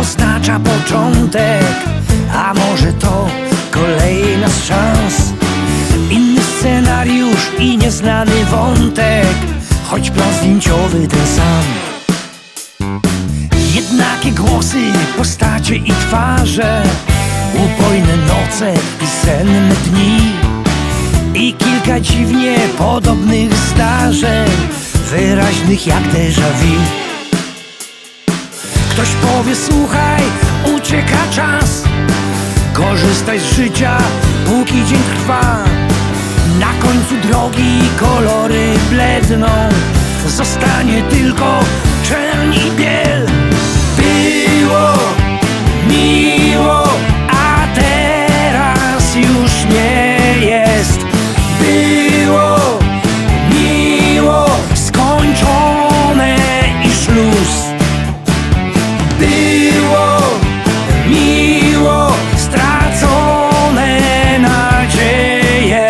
oznacza początek A może to kolejna z szans Inny scenariusz i nieznany wątek Choć plan zdjęciowy ten sam. Jednakie głosy, postacie i twarze Upojne noce i senne dni. I kilka dziwnie podobnych zdarzeń Wyraźnych jak déjà vu Ktoś powie słuchaj, ucieka czas. Korzystaj z życia, póki dzień trwa. Na końcu drogi kolory bledną. Zostanie tylko czerń i biel było miło, stracone nadzieje.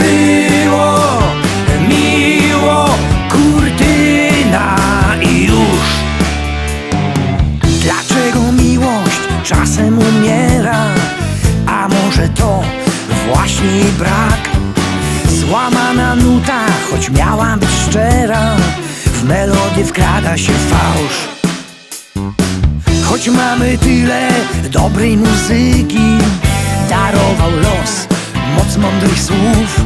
Było miło, kurtyna i już. Dlaczego miłość czasem umiera? A może to właśnie brak? Złamana nuta, choć miała być szczera, w melodię wkrada się fałsz. Choć mamy tyle dobrej muzyki Darował los moc mądrych słów.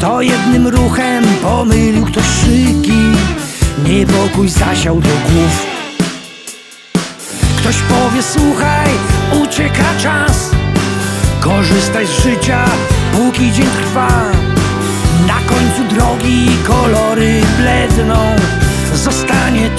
To jednym ruchem pomylił ktoś szyki. Niepokój zasiał do głów. Ktoś powie słuchaj, ucieka czas. Korzystaj z życia, póki dzień trwa. Na końcu drogi kolory bledną. Zostań